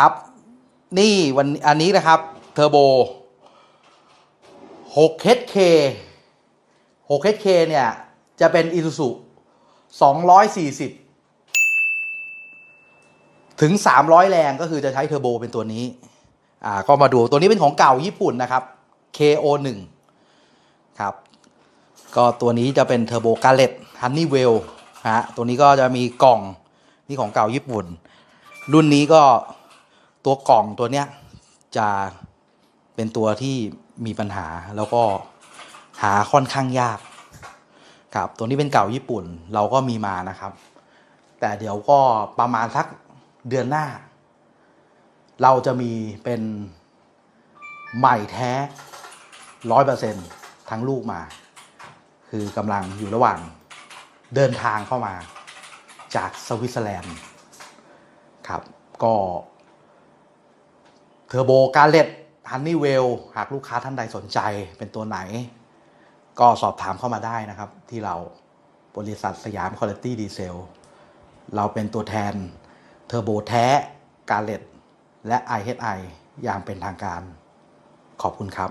ครับ นี่วันอันนี้นะครับเทอร์โบ 6HK 6HK เนี่ย จะเป็น Isuzu 240 ถึง 300 แรงก็คือจะใช้เทอร์โบเป็นตัวนี้ อ่า ก็มาดูตัวนี้เป็นของเก่าญี่ปุ่นนะครับ KO1 ครับ ก็ตัวนี้จะเป็นเทอร์โบกาเลตฮันนี่เวลฮะ ตัวนี้ก็จะมีกล่อง นี่ของเก่าญี่ปุ่น รุ่นนี้ก็ ตัวกล่องตัวเนี้ยจะเป็นตัวที่มีปัญหาแล้วก็หาค่อนข้างยากครับตัวนี้เป็นเก่าญี่ปุ่นเราก็มีมานะครับ แต่เดี๋ยวก็ประมาณสักเดือนหน้า เราจะมีเป็นใหม่แท้ร้อยเปอร์เซ็นทั้งลูกมา คือกำลังอยู่ระหว่างเดินทางเข้ามาจากสวิตเซอร์แลนด์ครับ ก็ อร์โบกาเลตฮันนี่เวลหากลูกค้าท่านใดสนใจเป็นตัวไหน ก็สอบถามเข้ามาได้นะครับ ที่เราบริษัทสยามคุณตี้ดีเซลเราเป็นตัวแทนเทอร์โบแท้กาเลตและ IHI อย่างเป็นทางการขอบคุณครับ